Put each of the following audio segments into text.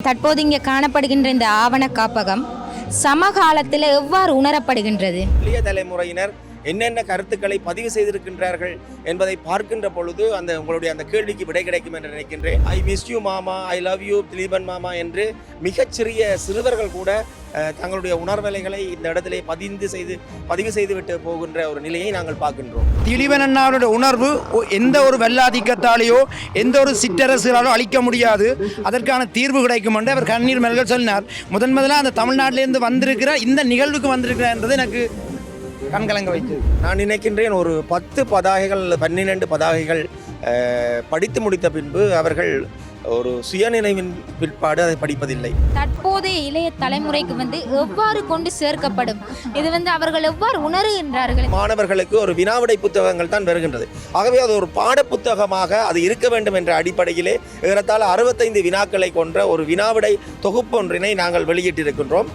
தற்போது இங்கே காணப்படுகின்ற இந்த ஆவண காப்பகம் சமகாலத்தில் எவ்வாறு உணரப்படுகின்றது? இளைய தலைமுறையினர் என்னென்ன கருத்துக்களை பதிவு செய்திருக்கின்றார்கள் என்பதை பார்க்கின்ற பொழுது அந்த உங்களுடைய அந்த கேள்விக்கு விடை கிடைக்கும் என்று நினைக்கின்றேன். ஐ மிஸ் யூ மாமா. ஐ லவ் யூ திலீபன் மாமா என்று மிகச்சிறிய சிறுவர்கள் கூட தங்களுடைய உணர்வலைகளை இந்த இடத்திலே பதிந்து செய்து பதிவு செய்துவிட்டு போகின்ற ஒரு நிலையை நாங்கள் பார்க்கின்றோம். திலீபன் அண்ணாவுடைய உணர்வு எந்த ஒரு வெள்ளாதிக்கத்தாலேயோ எந்த ஒரு சிற்றரசுகளாலோ அழிக்க முடியாது. அதற்கான தீர்வு கிடைக்கும் என்று அவர் கண்ணீர் மல்கள் சொன்னார். முதன் முதலாக அந்த தமிழ்நாட்டிலேருந்து வந்திருக்கிற இந்த நிகழ்வுக்கு வந்திருக்கிறார் என்றது எனக்கு கண்கலங்க வைத்தது நான் நினைக்கின்றேன் ஒரு பத்து பதாகைகள் பன்னிரண்டு பதாகைகள் படித்து முடித்த பின்பு அவர்கள் ஒரு சுயநினைவின் பிற்பாடு அதை படிப்பதில்லை. தற்போதைய இளைய தலைமுறைக்கு வந்து எவ்வாறு கொண்டு சேர்க்கப்படும்? இது வந்து அவர்கள் எவ்வாறு உணர்கின்றார்கள் மாணவர்களுக்கு ஒரு வினாவிடை புத்தகங்கள் தான் வருகின்றது. ஆகவே அது ஒரு பாட புத்தகமாக அது இருக்க வேண்டும் என்ற அடிப்படையிலே ஏறத்தாழ அறுபத்தைந்து வினாக்களை கொண்ட ஒரு வினாவிடை தொகுப்பொன்றினை நாங்கள் வெளியிட்டிருக்கின்றோம்.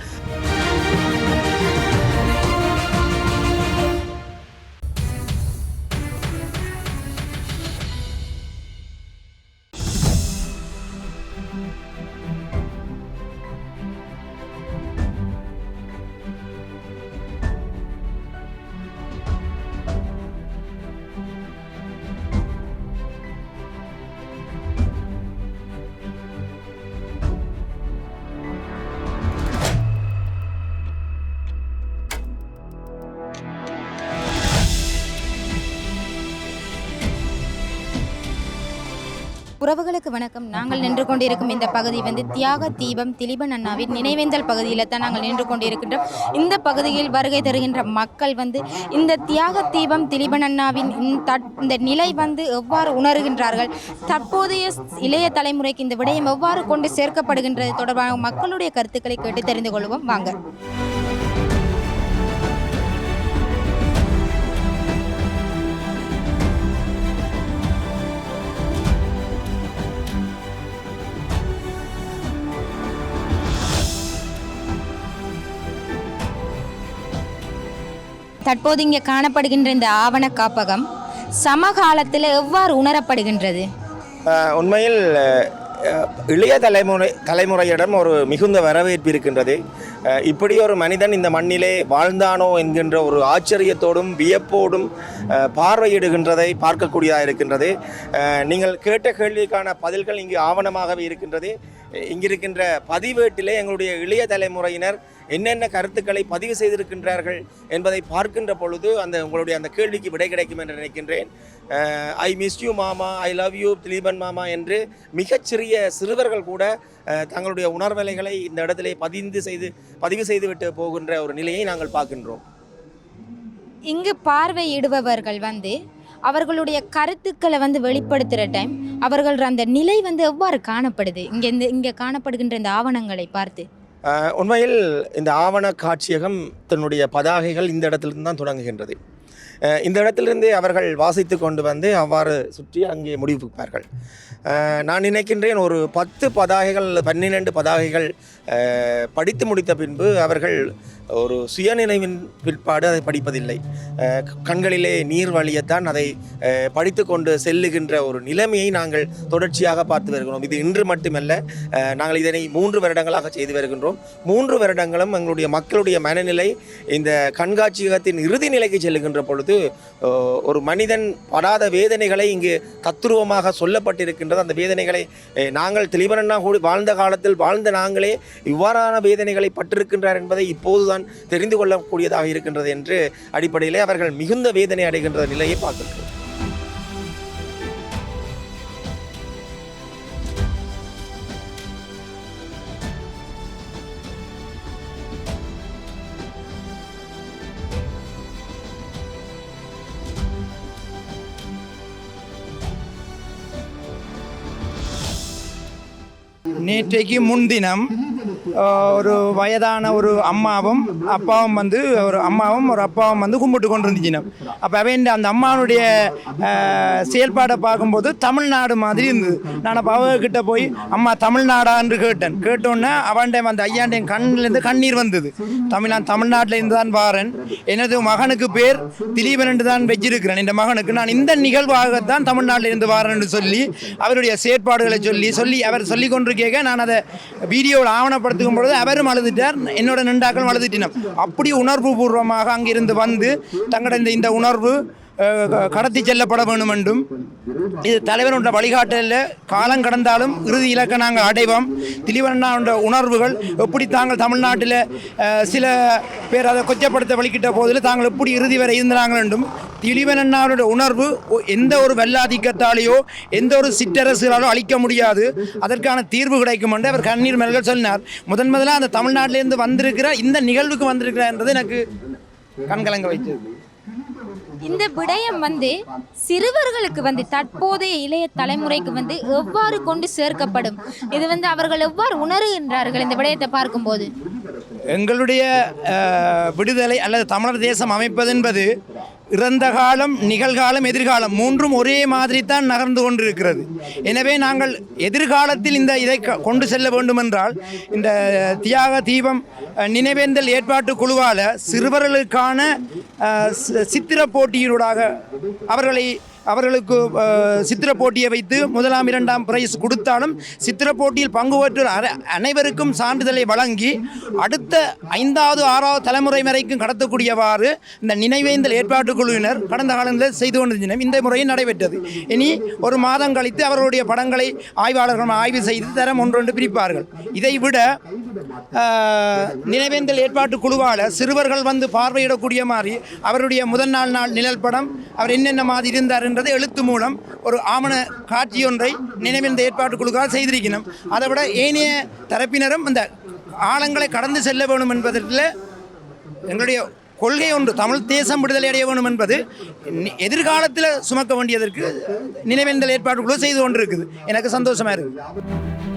உறவுகளுக்கு வணக்கம். நாங்கள் நின்று கொண்டிருக்கும் இந்த பகுதி வந்து தியாக தீபம் திலீபன் அண்ணாவின் நினைவேந்தல் பகுதியில் தான் நாங்கள் நின்று கொண்டிருக்கின்றோம். இந்த பகுதியில் வருகை தருகின்ற மக்கள் வந்து இந்த தியாக தீபம் திலீபன் அண்ணாவின் இந்த தட்- இந்த நிலை வந்து எவ்வாறு உணர்கின்றார்கள்? தற்போதைய இளைய தலைமுறைக்கு இந்த விடயம் எவ்வாறு கொண்டு சேர்க்கப்படுகின்றது தொடர்பான மக்களுடைய கருத்துக்களை கேட்டு தெரிந்து கொள்வோம். வாங்க. தற்போது இங்கே காணப்படுகின்ற இந்த ஆவண காப்பகம் சமகாலத்தில் எவ்வாறு உணரப்படுகின்றது? உண்மையில் இளைய தலைமுறை தலைமுறையிடம் ஒரு மிகுந்த வரவேற்பு இருக்கின்றது. இப்படி ஒரு மனிதன் இந்த மண்ணிலே வாழ்ந்தானோ என்கின்ற ஒரு ஆச்சரியத்தோடும் வியப்போடும் பார்வையிடுகின்றதை பார்க்கக்கூடியதாக இருக்கின்றது. நீங்கள் கேட்ட கேள்விக்கான பதில்கள் இங்கு ஆவணமாகவே இருக்கின்றது. இங்கிருக்கின்ற பதிவேட்டிலே எங்களுடைய இளைய தலைமுறையினர் என்னென்ன கருத்துக்களை பதிவு செய்திருக்கின்றார்கள் என்பதை பார்க்கின்ற பொழுது அந்த உங்களுடைய அந்த கேள்விக்கு விடை கிடைக்கும் என்று நினைக்கின்றேன். ஐ மிஸ் யூ மாமா. ஐ லவ் யூ திலீபன் மாமா என்று மிகச்சிறிய சிறுவர்கள் கூட தங்களுடைய உணர்வலைகளை இந்த இடத்திலே பதிந்து செய்து பதிவு செய்துவிட்டு போகின்ற ஒரு நிலையை நாங்கள் பார்க்கின்றோம். இங்கு பார்வையிடுபவர்கள் வந்து அவர்களுடைய கருத்துக்களை வந்து வெளிப்படுத்துகிற டைம் அவர்கள் அந்த நிலை வந்து எவ்வாறு காணப்படுது? இங்கே இந்த இங்கே காணப்படுகின்ற இந்த ஆவணங்களை பார்த்து உண்மையில் இந்த ஆவண காட்சியகம் தன்னுடைய பதாகைகள் இந்த இடத்திலிருந்து தான் தொடங்குகின்றது. இந்த இடத்திலிருந்து அவர்கள் வாசித்து கொண்டு வந்து அவ்வாறு சுற்றி அங்கே முடிவுப்பார்கள் நான் நினைக்கின்றேன் ஒரு பத்து பதாகைகள் பன்னிரண்டு பதாகைகள் படித்து முடித்த பின்பு அவர்கள் ஒரு சுயநினைவின் பிற்பாடு அதை படிப்பதில்லை. கண்களிலே நீர் வழியத்தான் அதை படித்து கொண்டு செல்லுகின்ற ஒரு நிலைமையை நாங்கள் தொடர்ச்சியாக பார்த்து வருகிறோம். இது இன்று மட்டுமல்ல நாங்கள் இதனை மூன்று வருடங்களாக செய்து வருகின்றோம். மூன்று வருடங்களும் எங்களுடைய மக்களுடைய மனநிலை இந்த கண்காட்சியகத்தின் இறுதி நிலைக்கு செல்லுகின்ற பொழுது ஒரு மனிதன் படாத வேதனைகளை இங்கு தத்துருவமாக சொல்லப்பட்டிருக்கின்றது அந்த வேதனைகளை நாங்கள் தெளிவரண்ணா கூடி வாழ்ந்த காலத்தில் வாழ்ந்த நாங்களே இவ்வாறான வேதனைகளை பட்டிருக்கின்றார் என்பதை இப்போதுதான் தெரிந்து கொள்ளக்கூடியதாக இருக்கின்றது என்று அடிப்படையிலே அவர்கள் மிகுந்த வேதனை அடைகின்ற நிலையை பார்க்கின்றோம் நேற்றைக்கு முன்தினம் ஒரு வயதான ஒரு அம்மாவும் அப்பாவும் வந்து ஒரு அம்மாவும் ஒரு அப்பாவும் வந்து கும்பிட்டு கொண்டு இருந்துச்சினம் அப்போ அவன் அந்த அம்மாவுடைய செயல்பாடை பார்க்கும்போது தமிழ்நாடு மாதிரி இருந்தது. நான் அப்போ அவகிட்ட போய் அம்மா தமிழ்நாடான்னு கேட்டேன். கேட்டோன்னே அவன்டே அந்த ஐயாண்டையும் கண்ணிலேருந்து கண்ணீர் வந்தது. தமிழ் நான் தமிழ்நாட்டில் இருந்து தான் வாரேன். எனது மகனுக்கு பேர் திலீபன் என்று தான் வச்சிருக்கிறேன். இந்த மகனுக்கு நான் இந்த நிகழ்வாகத்தான் தமிழ்நாட்டில் இருந்து வாரேன் என்று சொல்லி அவருடைய செயற்பாடுகளை சொல்லி சொல்லி அவர் சொல்லி கொண்டிருக்க கேட்க நான் அதை வீடியோவில் ஆவணப்படுத்தும் பொழுது அவரும் அழுதுட்டார் என்னோட நண்டாக்களும் அழுதுட்டினோம் அப்படி உணர்வு பூர்வமாக அங்கிருந்து வந்து தங்களோட இந்த இந்த உணர்வு கடத்தி செல்லப்பட வேண்டும் என்றும் இது தலைவனுடைய வழிகாட்டலில் காலம் கடந்தாலும் இறுதி இலக்கை நாங்கள் அடைவோம். திலிவண்ணாவுடைய உணர்வுகள் எப்படி தாங்கள் தமிழ்நாட்டில் சில பேர் அதை கொச்சப்படுத்த வழிகிட்ட போதில் தாங்கள் எப்படி இறுதி வரை இருந்தாங்க என்றும் திலிவனண்ணாவுடைய உணர்வு எந்த ஒரு வெள்ளாதிக்கத்தாலேயோ எந்த ஒரு சிற்றரசுகளாலோ அழிக்க முடியாது. அதற்கான தீர்வு கிடைக்கும் என்று அவர் கண்ணீர் மல்கள் சொன்னார். முதன் முதலாக அந்த தமிழ்நாட்டிலேருந்து வந்திருக்கிற இந்த நிகழ்வுக்கு வந்திருக்கிறார் என்றது எனக்கு கண்கலங்க வைத்தது. இந்த விடயம் வந்து சிறுவர்களுக்கு வந்து தற்போதைய இளைய தலைமுறைக்கு வந்து எவ்வாறு கொண்டு சேர்க்கப்படும்? இது வந்து அவர்கள் எவ்வாறு உணர்கின்றார்கள் இந்த விடயத்தை பார்க்கும்போது? எங்களுடைய விடுதலை அல்லது தமிழர் தேசம் அமைப்பது என்பது இறந்த காலம் நிகழ்காலம் எதிர்காலம் மூன்றும் ஒரே மாதிரி தான் நகர்ந்து கொண்டிருக்கிறது. எனவே நாங்கள் எதிர்காலத்தில் இந்த இதை க- கொண்டு செல்ல வேண்டும் என்றால் இந்த தியாக தீபம் நினைவேந்தல் ஏற்பாட்டு குழுவால் சிறுவர்களுக்கான சித்திர போட்டியினூடாக அவர்களை அவர்களுக்கு சித்திர போட்டியை வைத்து முதலாம் இரண்டாம் பிரைஸ் கொடுத்தாலும் சித்திர போட்டியில் பங்கு பெற்று அனைவருக்கும் சான்றிதழை வழங்கி அடுத்த ஐந்தாவது ஆறாவது தலைமுறை வரைக்கும் கடத்தக்கூடியவாறு இந்த நினைவேந்தல் ஏற்பாட்டு குழுவினர் கடந்த காலங்களில் செய்து கொண்டிருந்தனர். இந்த முறையும் நடைபெற்றது. இனி ஒரு மாதம் கழித்து அவர்களுடைய படங்களை ஆய்வாளர்கள் ஆய்வு செய்து தரம் ஒன்றொன்று பிரிப்பார்கள். இதை விட நினைவேந்தல் ஏற்பாட்டு குழுவால் சிறுவர்கள் வந்து பார்வையிடக்கூடிய மாதிரி அவருடைய முதல் நாள் நாள் நிழல் படம் அவர் என்னென்ன மாதிரி இருந்தார் என்றது எழுத்து மூலம் ஒரு ஆவண காட்சி ஒன்றை நினைவேந்த ஏற்பாட்டு குழுக்கால் செய்திருக்கணும். அதை விட ஏனைய தரப்பினரும் இந்த ஆழங்களை கடந்து செல்ல வேண்டும் என்பதில் எங்களுடைய கொள்கை ஒன்று தமிழ் தேசம் விடுதலை அடைய வேண்டும் என்பது எதிர்காலத்தில் சுமக்க வேண்டியதற்கு நினைவேந்தல் ஏற்பாட்டு குழு செய்து கொண்டிருக்குது. எனக்கு சந்தோஷமா இருக்குது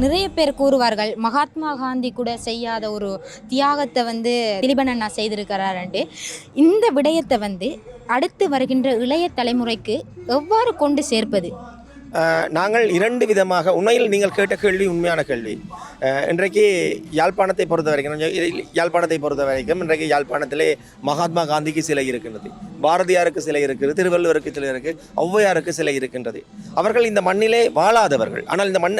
நிறைய பேர் கூறுவார்கள் மகாத்மா காந்தி கூட செய்யாத ஒரு தியாகத்தை வந்து திலீபன் அண்ணா செய்திருக்கிறாருன்ட்டு இந்த விடயத்தை வந்து அடுத்து வருகின்ற இளைய தலைமுறைக்கு எவ்வாறு கொண்டு சேர்ப்பது? நாங்கள் இரண்டு விதமாக உண்மையில் நீங்கள் கேட்ட கேள்வி உண்மையான கேள்வி. இன்றைக்கு யாழ்ப்பாணத்தை பொறுத்த வரைக்கும் யாழ்ப்பாணத்தை பொறுத்த வரைக்கும் இன்றைக்கு யாழ்ப்பாணத்திலே மகாத்மா காந்திக்கு சிலை இருக்கின்றது. பாரதியாருக்கு சிலை இருக்குது திருவள்ளுவருக்கு சிலை இருக்குது ஔவையாருக்கு சிலை இருக்கின்றது. அவர்கள் இந்த மண்ணிலே வாழாதவர்கள். ஆனால் இந்த மண்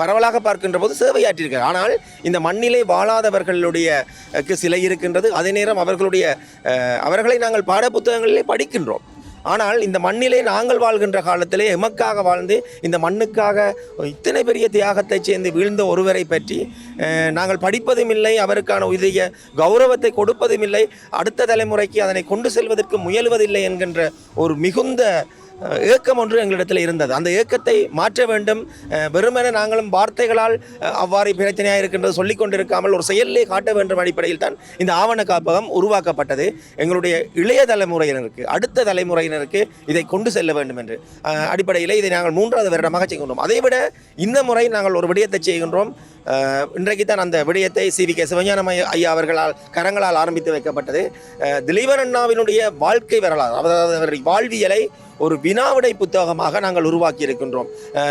பரவலாக பார்க்கின்ற போது சேவையாற்றியிருக்கிறார். ஆனால் இந்த மண்ணிலே வாழாதவர்களுடைய சிலை இருக்கின்றது. அதே நேரம் அவர்களுடைய அவர்களை நாங்கள் பாடப்புத்தகங்களிலே படிக்கின்றோம். ஆனால் இந்த மண்ணிலே நாங்கள் வாழ்கின்ற காலத்திலே எமக்காக வாழ்ந்து இந்த மண்ணுக்காக இத்தனை பெரிய தியாகத்தை சேர்ந்து வீழ்ந்த ஒருவரை பற்றி நாங்கள் படிப்பதும் இல்லை அவருக்கான உரிய கௌரவத்தை கொடுப்பதும் இல்லை அடுத்த தலைமுறைக்கு அதனை கொண்டு செல்வதற்கு முயல்வதில்லை என்கின்ற ஒரு மிகுந்த ஏக்கம் ஒன்று எங்களிடத்தில் இருந்தது. அந்த ஏக்கத்தை மாற்ற வேண்டும். வெறுமென நாங்களும் வார்த்தைகளால் அவ்வாறு பிரச்சனையாக இருக்கின்றது சொல்லிக் கொண்டிருக்காமல் ஒரு செயலிலே காட்ட வேண்டும் அடிப்படையில் தான் இந்த ஆவண காப்பகம் உருவாக்கப்பட்டது. எங்களுடைய இளைய தலைமுறையினருக்கு அடுத்த தலைமுறையினருக்கு இதை கொண்டு செல்ல வேண்டும் என்று அடிப்படையில் இதை நாங்கள் மூன்றாவது வருடமாக செய்கின்றோம். அதைவிட இந்த முறை நாங்கள் ஒரு விடயத்தை செய்கின்றோம். இன்றைக்கு தான் அந்த விடயத்தை சி. வி. கே. சிவஞானம் ஐயா- அவர்களால் கரங்களால் ஆரம்பித்து வைக்கப்பட்டது. அஹ், திலீபன் அண்ணாவினுடைய வாழ்க்கை வரலாறு அதாவது அவருடைய வாழ்வியலை ஒரு வினாவிடை புத்தகமாக நாங்கள் உருவாக்கி இருக்கின்றோம்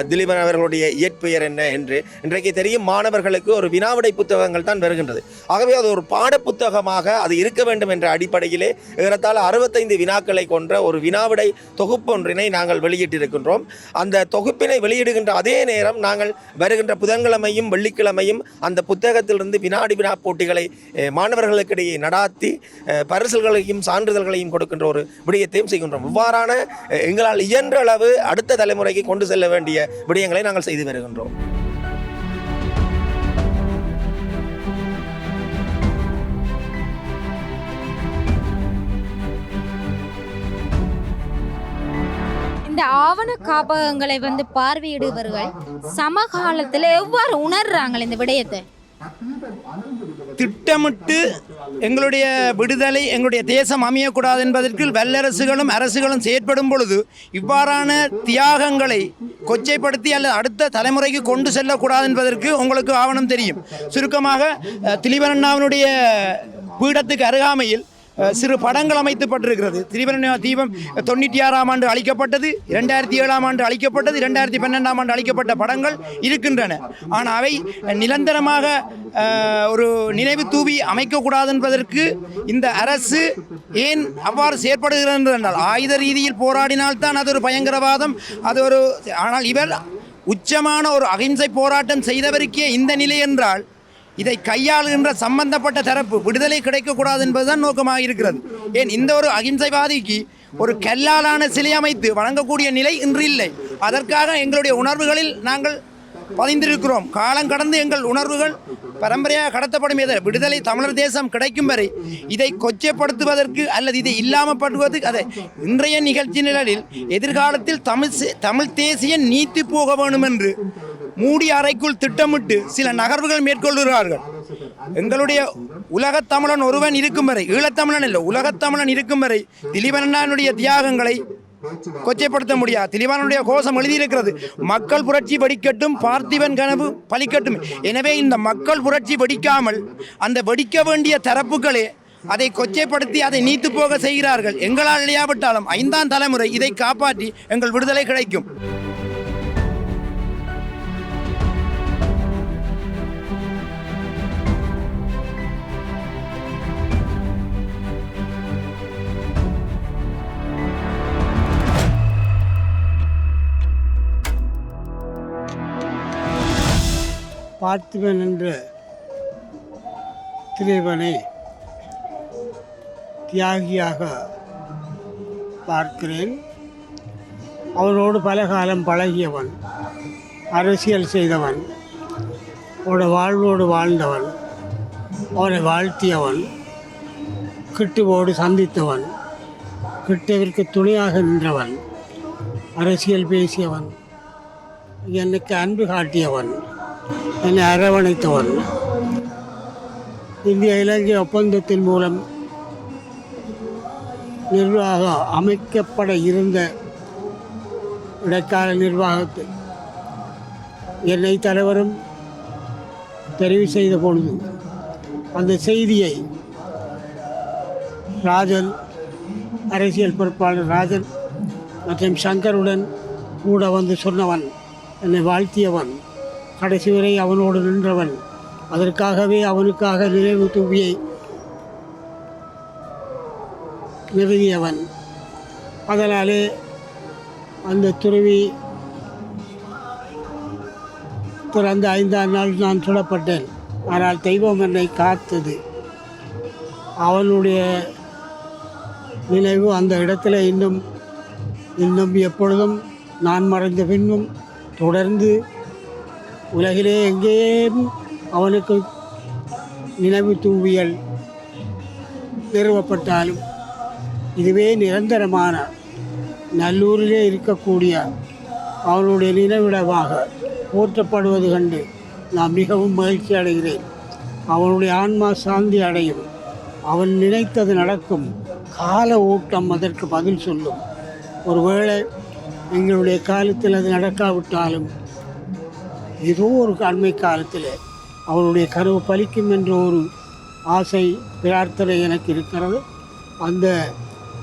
திலீபன் அவர்களுடைய இயற்பெயர் என்ன என்று. இன்றைக்கு தெரியும் மாணவர்களுக்கு ஒரு வினாவிடை புத்தகங்கள் தான் வருகின்றது. ஆகவே அது ஒரு பாட புத்தகமாக அது இருக்க வேண்டும் என்ற அடிப்படையிலே ஏறத்தாழ அறுபத்தைந்து வினாக்களை கொன்ற ஒரு வினாவிடை தொகுப்பு ஒன்றினை நாங்கள் வெளியிட்டிருக்கின்றோம். அந்த தொகுப்பினை வெளியிடுகின்ற அதே நேரம் நாங்கள் வருகின்ற புதன்கிழமையும் வெள்ளிக்கிழமையும் அந்த புத்தகத்திலிருந்து வினாடி வினா போட்டிகளை மாணவர்களுக்கிடையே நடாத்தி அஹ், பரிசுகளையும் சான்றிதழ்களையும் கொடுக்கின்ற ஒரு விடயத்தையும் செய்கின்றோம். இவ்வாறான எங்களால் இயன்ற அளவு அடுத்த தலைமுறைக்கு கொண்டு செல்ல வேண்டிய விடயங்களை நாங்கள் செய்து வருகின்றோம். இந்த ஆவண காப்பகங்களை வந்து பார்வையிடுபவர்கள் சமகாலத்தில் எவ்வாறு உணர்றாங்க இந்த விடயத்தை? திட்டமிட்டு எங்களுடைய விடுதலை எங்களுடைய தேசம் அமையக்கூடாது என்பதற்கு வல்லரசுகளும் அரசுகளும் செயற்படும் பொழுது இவ்வாறான தியாகங்களை கொச்சைப்படுத்தி அல்லது அடுத்த தலைமுறைக்கு கொண்டு செல்லக்கூடாது என்பதற்கு உங்களுக்கு ஆவணம் தெரியும். சுருக்கமாக அஹ், திலீபனண்ணாவினுடைய பீடத்துக்கு அருகாமையில் சிறு படங்கள் அமைத்துப்பட்டிருக்கிறது. திரிபுரணி தீபம் தொண்ணூற்றி ஆறாம் ஆண்டு அளிக்கப்பட்டது இரண்டாயிரத்தி ஏழாம் ஆண்டு அளிக்கப்பட்டது இரண்டாயிரத்தி பன்னெண்டாம் ஆண்டு அளிக்கப்பட்ட படங்கள் இருக்கின்றன. ஆனால் அவை நிரந்தரமாக ஒரு நினைவு தூவி அமைக்கக்கூடாது என்பதற்கு இந்த அரசு ஏன் அவ்வாறு செயற்படுகிறது என்றால் ஆயுத ரீதியில் போராடினால்தான் அது ஒரு பயங்கரவாதம் அது ஒரு ஆனால் இவர் உச்சமான ஒரு அகிம்சை போராட்டம் செய்தவருக்கே இந்த நிலை என்றால் இதை கையாளுகின்ற சம்பந்தப்பட்ட தரப்பு விடுதலை கிடைக்கக்கூடாது என்பதுதான் நோக்கமாக இருக்கிறது ஏன் இந்த ஒரு அகிம்சைவாதிக்கு ஒரு கல்லாலான சிலை அமைத்து வழங்கக்கூடிய நிலை இன்று இல்லை. அதற்காக எங்களுடைய உணர்வுகளில் நாங்கள் பதிந்திருக்கிறோம். காலம் கடந்து எங்கள் உணர்வுகள் பரம்பரையாக கடத்தப்படும். எதை? விடுதலை தமிழர் தேசம் கிடைக்கும் வரை இதை கொச்சைப்படுத்துவதற்கு அல்லது இதை இல்லாமல் படுவதற்கு அதை இன்றைய நிகழ்ச்சி நிழலில் எதிர்காலத்தில் தமிழ் சே- தமிழ் தேசிய நீத்து போக வேண்டும் என்று மூடி அறைக்குள் திட்டமிட்டு சில நகர்வுகள் மேற்கொள்கிறார்கள். எங்களுடைய உலகத்தமிழன் ஒருவன் இருக்கும் வரை ஈழத்தமிழன் இல்லை உலகத்தமிழன் இருக்கும் வரை திலீபனனுடைய தியாகங்களை கொச்சைப்படுத்த முடியாது. திலீபனுடைய கோஷம் எழுதியிருக்கிறது மக்கள் புரட்சி வடிக்கட்டும் பார்த்திபன் கனவு பலிக்கட்டும் எனவே இந்த மக்கள் புரட்சி வடிக்காமல் அந்த வெடிக்க வேண்டிய தரப்புகளே அதை கொச்சைப்படுத்தி அதை நீத்து போக செய்கிறார்கள். எங்களால் இல்லையாவிட்டாலும் ஐந்தாம் தலைமுறை இதை காப்பாற்றி எங்கள் விடுதலை கிடைக்கும். பார்த்திபன் என்ற திரைவனை தியாகியாக பார்க்கிறேன். அவனோடு பல காலம் பழகியவன் அரசியல் செய்தவன் அவனோட வாழ்வோடு வாழ்ந்தவன் அவனை வாழ்த்தியவன் கிட்டுவோடு சந்தித்தவன் கிட்டவிற்கு துணையாக நின்றவன் அரசியல் பேசியவன் எனக்கு அன்பு காட்டியவன். என்னை அரவணைத்தவன் இந்திய இலங்கை ஒப்பந்தத்தின் மூலம் நிர்வாகம் அமைக்கப்பட இருந்த இடைக்கால நிர்வாகத்தில் என்னை தலைவரும் தெரிவு செய்த பொழுது அந்த செய்தியை ராஜன் அரசியல் பொறுப்பாளர் ராஜன் மற்றும் சங்கருடன் கூட வந்து சொன்னவன் என்னை வாழ்த்தியவன். கடைசி வரை அவனோடு நின்றவன். அதற்காகவே அவனுக்காக நினைவு தூவியை நிறுவியவன் அதனாலே அந்த துறவி பிறந்த ஐந்தாம் நாள் நான் சுடப்பட்டேன் ஆனால் தெய்வம் என்னை காத்தது. அவனுடைய நினைவு அந்த இடத்துல இன்னும் இன்னும் எப்பொழுதும் நான் மறைந்த பின்னும் தொடர்ந்து உலகிலே எங்கேயும் அவனுக்கு நினைவு தூவியல் நிறுவப்பட்டாலும் இதுவே நிரந்தரமான நல்லூரிலே இருக்கக்கூடிய அவனுடைய நினைவிடமாக போற்றப்படுவது கண்டு நான் மிகவும் மகிழ்ச்சி அடைகிறேன். அவனுடைய ஆன்மா சாந்தி அடையும். அவன் நினைத்தது நடக்கும். கால ஓட்டம் அதற்கு பதில் சொல்லும். ஒருவேளை எங்களுடைய காலத்தில் அது நடக்காவிட்டாலும் ஏதோ ஒரு அண்மை காலத்தில் அவனுடைய கனவு பலிக்கும் என்ற ஒரு ஆசை பிரார்த்தனை எனக்கு இருக்கிறது. அந்த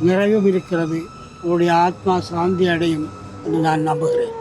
நிறைவும் இருக்கிறது. அவருடைய ஆத்மா சாந்தி அடையும் என்று நான் நம்புகிறேன்.